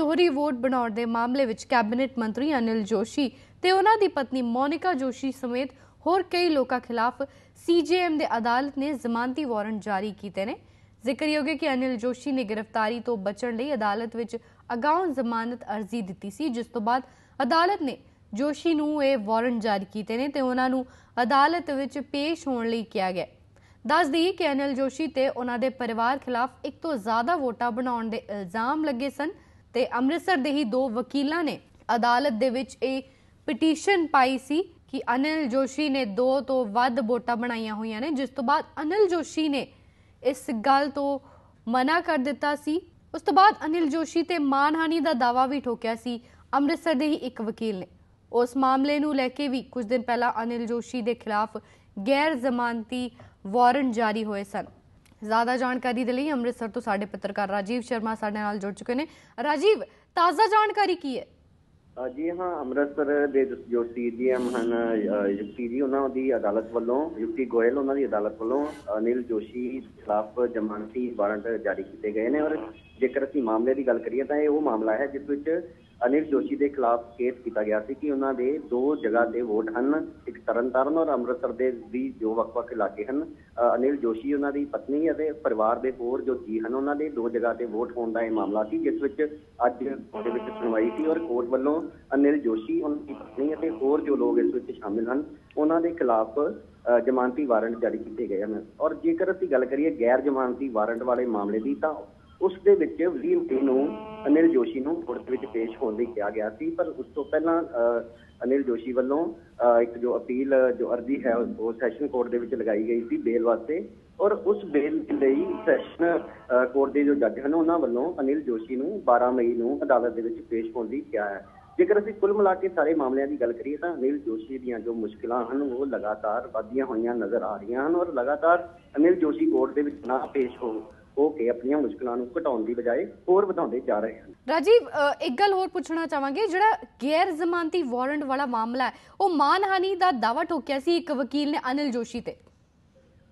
ਦੋਹਰੀ ਵੋਟ ਬਣਾਉਣ ਦੇ ਮਾਮਲੇ ਵਿੱਚ ਕੈਬਨਿਟ ਮੰਤਰੀ ਅਨਿਲ ਜੋਸ਼ੀ ਤੇ ਉਹਨਾਂ ਦੀ ਪਤਨੀ ਮੋਨਿਕਾ ਜੋਸ਼ੀ ਸਮੇਤ ਹੋਰ ਕਈ ਲੋਕਾਂ ਖਿਲਾਫ ਸੀਜੇਐਮ ਦੇ ਅਦਾਲਤ ਨੇ ਜ਼ਮਾਨਤੀ ਵਾਰੰਟ ਜਾਰੀ ਕੀਤੇ ਨੇ। ਜ਼ਿਕਰਯੋਗ ਹੈ ਕਿ ਅਨਿਲ ਜੋਸ਼ੀ ਨੇ ਗ੍ਰਿਫਤਾਰੀ ਤੋਂ ਬਚਣ ਲਈ ਅਦਾਲਤ ਵਿੱਚ ਅਗਾਊਂ ਜ਼ਮਾਨਤ ਅਰਜ਼ੀ ਦਿੱਤੀ ਸੀ, ਜਿਸ ਤੋਂ ਬਾਅਦ ਅਦਾਲਤ ਨੇ ਜੋਸ਼ੀ ਨੂੰ ਇਹ ਵਾਰੰਟ ਜਾਰੀ ਕੀਤੇ ਨੇ ਤੇ ਉਹਨਾਂ ਨੂੰ ਅਦਾਲਤ ਵਿੱਚ ਪੇਸ਼ ਹੋਣ ਲਈ ਕਿਹਾ ਗਿਆ ਦੱਸ ਦਈਏ ਕਿ ਅਨਿਲ ਜੋਸ਼ੀ ਤੇ ਉਹਨਾਂ ਦੇ ਪਰਿਵਾਰ ਖਿਲਾਫ ਇੱਕ ਤੋਂ ਜ਼ਿਆਦਾ ਵੋਟਾਂ ਬਣਾਉਣ ਦੇ ਇਲਜ਼ਾਮ ਲੱਗੇ ਸਨ। ਤੇ ਅੰਮ੍ਰਿਤਸਰ ਦੇ ਹੀ ਦੋ ਵਕੀਲਾਂ ਨੇ ਅਦਾਲਤ ਦੇ ਵਿੱਚ ਇਹ ਪਟੀਸ਼ਨ ਪਾਈ ਸੀ ਕਿ ਅਨਿਲ ਜੋਸ਼ੀ ਨੇ ਦੋ ਤੋਂ ਵੱਧ ਵੋਟਾਂ ਬਣਾਈਆਂ ਹੋਈਆਂ ਨੇ, ਜਿਸ ਤੋਂ ਬਾਅਦ ਅਨਿਲ ਜੋਸ਼ੀ ਨੇ ਇਸ ਗੱਲ ਤੋਂ ਮਨਾ ਕਰ ਦਿੱਤਾ ਸੀ। ਉਸ ਤੋਂ ਬਾਅਦ ਅਨਿਲ ਜੋਸ਼ੀ ਤੇ ਮਾਨਹਾਨੀ ਦਾ ਦਾਵਾ ਵੀ ਠੋਕਿਆ ਸੀ। ਅੰਮ੍ਰਿਤਸਰ ਦੇ ਹੀ ਇੱਕ ਵਕੀਲ ਨੇ। ਉਸ ਮਾਮਲੇ ਨੂੰ ਲੈ ਕੇ ਵੀ ਕੁਝ ਦਿਨ ਪਹਿਲਾਂ ਅਨਿਲ ਜੋਸ਼ੀ ਦੇ ਖਿਲਾਫ ਗੈਰ ਜ਼ਮਾਨਤੀ ਵਾਰੰਟ ਜਾਰੀ ਹੋਏ ਸਨ। ਜ਼ਿਆਦਾ ਜਾਣਕਾਰੀ ਦੇ ਲਈ ਅੰਮ੍ਰਿਤਸਰ ਤੋਂ ਸਾਡੇ ਪੱਤਰਕਾਰ ਰਾਜੀਵ ਸ਼ਰਮਾ ਸਾਡੇ ਨਾਲ ਜੁੜ ਚੁੱਕੇ ਨੇ। ਰਾਜੀਵ, ਤਾਜ਼ਾ ਜਾਣਕਾਰੀ ਕੀ ਹੈ? ਜੀ ਹਾਂ, ਅੰਮ੍ਰਿਤਸਰ ਦੇ ਜੋ- ਜੋ ਹਨ ਯੁਕਤੀ ਜੀ ਉਹਨਾਂ ਦੀ ਅਦਾਲਤ ਵੱਲੋਂ ਯੁਕਤੀ ਗੋਇਲ ਉਹਨਾਂ ਦੀ ਅਦਾਲਤ ਵੱਲੋਂ ਅਨਿਲ ਜੋਸ਼ੀ ਖਿਲਾਫ ਜ਼ਮਾਨਤੀ ਵਾਰੰਟ ਜਾਰੀ ਕੀਤੇ ਗਏ ਨੇ ਔਰ ਜੇਕਰ ਅਸੀਂ ਮਾਮਲੇ ਦੀ ਗੱਲ ਕਰੀਏ ਤਾਂ ਇਹ ਉਹ ਮਾਮਲਾ ਹੈ ਜਿਸ ਵਿੱਚ ਅਨਿਲ ਜੋਸ਼ੀ ਦੇ ਖਿਲਾਫ ਕੇਸ ਕੀਤਾ ਗਿਆ ਸੀ ਕਿ ਉਹਨਾਂ ਦੇ ਦੋ ਜਗ੍ਹਾ ਤੇ ਵੋਟ ਹਨ ਇੱਕ ਤਰਨਤਾਰਨ ਔਰ ਅੰਮ੍ਰਿਤਸਰ ਦੇ ਵੀ ਜੋ ਵੱਖ-ਵੱਖ ਇਲਾਕੇ ਹਨ। ਅਨਿਲ ਜੋਸ਼ੀ ਉਹਨਾਂ ਦੀ ਪਤਨੀ ਅਤੇ ਪਰਿਵਾਰ ਦੇ ਹੋਰ ਜੋ ਜੀ ਹਨ ਉਹਨਾਂ ਦੇ ਦੋ ਜਗ੍ਹਾ ਤੇ ਵੋਟ ਹੋਣ ਦਾ ਇਹ ਮਾਮਲਾ ਸੀ ਜਿਸ ਵਿੱਚ ਅੱਜ ਦੇ ਵਿੱਚ ਸੁਣਵਾਈ ਸੀ ਔਰ ਕੋਰਟ ਵੱਲੋਂ ਅਨਿਲ ਜੋਸ਼ੀ ਉਹਨਾਂ ਦੀ ਪਤਨੀ ਅਤੇ ਹੋਰ ਜੋ ਲੋਕ ਇਸ ਵਿੱਚ ਸ਼ਾਮਿਲ ਹਨ ਉਹਨਾਂ ਦੇ ਖਿਲਾਫ ਅ, ਜ਼ਮਾਨਤੀ ਵਾਰੰਟ ਜਾਰੀ ਕੀਤੇ ਗਏ ਹਨ। ਔਰ ਜੇਕਰ ਅਸੀਂ ਗੱਲ ਕਰੀਏ ਗੈਰ ਜ਼ਮਾਨਤੀ ਵਾਰੰਟ ਵਾਲੇ ਮਾਮਲੇ ਦੀ ਤਾਂ ਉਸ ਦੇ ਵਿੱਚ 20 ਮਈ ਨੂੰ ਅਨਿਲ ਜੋਸ਼ੀ ਨੂੰ ਕੋਰਟ ਵਿੱਚ ਪੇਸ਼ ਹੋਣ ਲਈ ਕਿਹਾ ਗਿਆ ਸੀ ਪਰ ਉਸ ਤੋਂ ਪਹਿਲਾਂ ਅ, ਅਨਿਲ ਜੋਸ਼ੀ ਵੱਲੋਂ ਅ, ਇੱਕ ਜੋ ਅਪੀਲ ਜੋ ਅਰਜ਼ੀ ਹੈ ਉਹ ਸੈਸ਼ਨ ਕੋਰਟ ਦੇ ਵਿੱਚ ਲਗਾਈ ਗਈ ਸੀ ਬੇਲ ਵਾਸਤੇ ਔਰ ਉਸ ਬੇਲ ਲਈ ਸੈਸ਼ਨ ਕੋਰਟ ਦੇ ਜੋ ਜੱਜ ਹਨ ਉਹਨਾਂ ਵੱਲੋਂ ਅਨਿਲ ਜੋਸ਼ੀ ਨੂੰ 12 ਮਈ ਨੂੰ ਅਦਾਲਤ ਦੇ ਵਿੱਚ ਪੇਸ਼ ਹੋਣ ਲਈ ਕਿਹਾ ਹੈ। ਜੇਕਰ ਅਸੀਂ ਕੁੱਲ ਮਿਲਾ ਕੇ ਸਾਰੇ ਮਾਮਲਿਆਂ ਦੀ ਗੱਲ ਕਰੀਏ ਤਾਂ ਅਨਿਲ ਜੋਸ਼ੀ ਦੀਆਂ ਜੋ ਮੁਸ਼ਕਲਾਂ ਹਨ ਉਹ ਲਗਾਤਾਰ ਵਧਦੀਆਂ ਹੋਈਆਂ ਨਜ਼ਰ ਆ ਰਹੀਆਂ ਹਨ ਔਰ ਲਗਾਤਾਰ ਅਨਿਲ ਜੋਸ਼ੀ ਕੋਰਟ ਦੇ ਵਿੱਚ ਨਾ ਪੇਸ਼ ਹੋ ਹੋ ਕੇ ਆਪਣੀਆਂ ਮੁਸ਼ਕਲਾਂ ਨੂੰ ਘਟਾਉਣ ਦੀ ਬਜਾਏ ਹੋਰ ਵਧਾਉਂਦੇ ਜਾ ਰਹੇ ਹਨ। ਰਾਜੀਵ ਇੱਕ ਗੱਲ ਹੋਰ ਪੁੱਛਣਾ ਚਾਹਾਂਗੇ, ਜਿਹੜਾ ਗੈਰ ਜ਼ਮਾਨਤੀ ਵਾਰੰਟ ਵਾਲਾ ਮਾਮਲਾ ਹੈ, ਉਹ ਮਾਨਹਾਨੀ ਦਾ ਦਾਵਾ ਠੋਕਿਆ ਸੀ ਇੱਕ ਵਕੀਲ ਨੇ ਅਨਿਲ ਜੋਸ਼ੀ ਤੇ।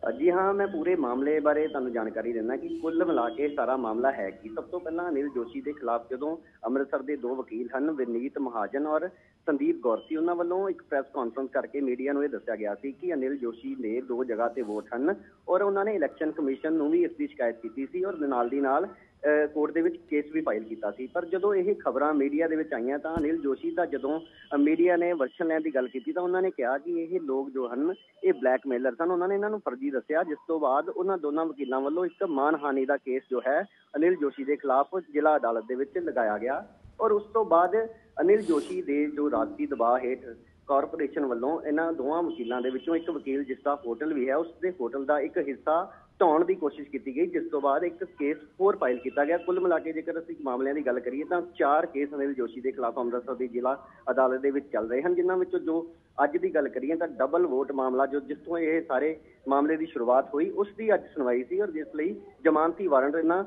ਜੀ ਹਾਂ, ਮੈਂ ਪੂਰੇ ਮਾਮਲੇ ਬਾਰੇ ਤੁਹਾਨੂੰ ਜਾਣਕਾਰੀ ਦਿੰਦਾ ਕਿ ਕੁੱਲ ਮਿਲਾ ਕੇ ਸਾਰਾ ਮਾਮਲਾ ਹੈ ਕਿ ਸਭ ਤੋਂ ਪਹਿਲਾਂ ਅਨਿਲ ਜੋਸ਼ੀ ਦੇ ਖਿਲਾਫ ਜਦੋਂ ਅੰਮ੍ਰਿਤਸਰ ਦੇ ਦੋ ਵਕੀਲ ਹਨ, ਵਿਨੀਤ ਮਹਾਜਨ ਔਰ ਸੰਦੀਪ ਗੌਰ ਸੀ, ਉਹਨਾਂ ਵੱਲੋਂ ਇੱਕ ਪ੍ਰੈਸ ਕਾਨਫਰੰਸ ਕਰਕੇ ਮੀਡੀਆ ਨੂੰ ਇਹ ਦੱਸਿਆ ਗਿਆ ਸੀ ਕਿ ਅਨਿਲ ਜੋਸ਼ੀ ਦੇ ਦੋ ਜਗ੍ਹਾ ਤੇ ਵੋਟ ਹਨ ਔਰ ਉਹਨਾਂ ਨੇ ਇਲੈਕਸ਼ਨ ਕਮਿਸ਼ਨ ਨੂੰ ਵੀ ਇਸ ਦੀ ਸ਼ਿਕਾਇਤ ਕੀਤੀ ਸੀ ਔਰ ਨਾਲ ਦੀ ਨਾਲ ਕੋਰਟ ਦੇ ਵਿੱਚ ਕੇਸ ਵੀ ਫਾਈਲ ਕੀਤਾ ਸੀ। ਪਰ ਜਦੋਂ ਇਹ ਖਬਰਾਂ ਮੀਡੀਆ ਦੇ ਵਿੱਚ ਆਈਆਂ ਤਾਂ ਅਨਿਲ ਜੋਸ਼ੀ ਦਾ ਜਦੋਂ ਮੀਡੀਆ ਨੇ ਵਰਸ਼ਨ ਲੈਣ ਦੀ ਗੱਲ ਕੀਤੀ ਤਾਂ ਉਹਨਾਂ ਨੇ ਕਿਹਾ ਕਿ ਇਹ ਲੋਕ ਜੋ ਹਨ, ਇਹ ਬਲੈਕਮੇਲਰ ਸਨ। ਉਹਨਾਂ ਨੇ ਇਹਨਾਂ ਨੂੰ ਫਰਜ਼ੀ ਦੱਸਿਆ, ਜਿਸ ਤੋਂ ਬਾਅਦ ਉਹਨਾਂ ਦੋਨਾਂ ਵਕੀਲਾਂ ਵੱਲੋਂ ਇੱਕ ਮਾਨਹਾਨੀ ਦਾ ਕੇਸ ਜੋ ਹੈ, ਅਨਿਲ ਜੋਸ਼ੀ ਦੇ ਖਿਲਾਫ ਜ਼ਿਲ੍ਹਾ ਅਦਾਲਤ ਦੇ ਵਿੱਚ ਲਗਾਇਆ ਗਿਆ। ਔਰ ਉਸ ਤੋਂ ਬਾਅਦ ਅਨਿਲ ਜੋਸ਼ੀ ਦੇ ਜੋ ਰਾਜਸੀ ਦਬਾਅ ਹੇਠ ਕਾਰਪੋਰੇਸ਼ਨ ਵੱਲੋਂ ਇਹਨਾਂ ਦੋਵਾਂ ਵਕੀਲਾਂ ਦੇ ਵਿੱਚੋਂ ਇੱਕ ਵਕੀਲ ਜਿਸ ਦਾ ਹੋਟਲ ਵੀ ਹੈ, ਉਸ ਦੇ ਹੋਟਲ ਦਾ ਇੱਕ ਹਿੱਸਾ ਢਾਉਣ ਦੀ ਕੋਸ਼ਿਸ਼ ਕੀਤੀ ਗਈ, ਜਿਸ ਤੋਂ ਬਾਅਦ ਇੱਕ ਕੇਸ ਹੋਰ ਫਾਈਲ ਕੀਤਾ ਗਿਆ। ਕੁੱਲ ਮਿਲਾ ਕੇ ਜੇਕਰ ਅਸੀਂ ਮਾਮਲਿਆਂ ਦੀ ਗੱਲ ਕਰੀਏ ਤਾਂ ਚਾਰ ਕੇਸ ਅਨਿਲ ਜੋਸ਼ੀ ਦੇ ਖਿਲਾਫ ਅੰਮ੍ਰਿਤਸਰ ਦੀ ਜ਼ਿਲ੍ਹਾ ਅਦਾਲਤ ਦੇ ਵਿੱਚ ਚੱਲ ਰਹੇ ਹਨ, ਜਿਨ੍ਹਾਂ ਵਿੱਚੋਂ ਜੋ ਅੱਜ ਦੀ ਗੱਲ ਕਰੀਏ ਤਾਂ ਡਬਲ ਵੋਟ ਮਾਮਲਾ, ਜੋ ਜਿੱਥੋਂ ਇਹ ਸਾਰੇ ਮਾਮਲੇ ਦੀ ਸ਼ੁਰੂਆਤ ਹੋਈ, ਉਸ ਦੀ ਅੱਜ ਸੁਣਵਾਈ ਸੀ ਔਰ ਜਿਸ ਲਈ ਜ਼ਮਾਨਤੀ ਵਾਰੰਟ ਇਹਨਾਂ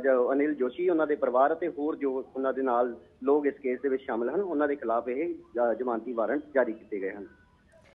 ਜੋ, ਅਨਿਲ ਜੋਸ਼ੀ, ਉਹਨਾਂ ਦੇ ਪਰਿਵਾਰ ਅਤੇ ਹੋਰ ਜੋ ਉਹਨਾਂ ਦੇ ਨਾਲ ਲੋਕ ਇਸ ਕੇਸ ਦੇ ਵਿੱਚ ਸ਼ਾਮਲ ਹਨ, ਉਹਨਾਂ ਦੇ ਖਿਲਾਫ ਇਹ ਜ਼ਮਾਨਤੀ ਵਾਰੰਟ ਜਾਰੀ ਕੀਤੇ ਗਏ ਹਨ।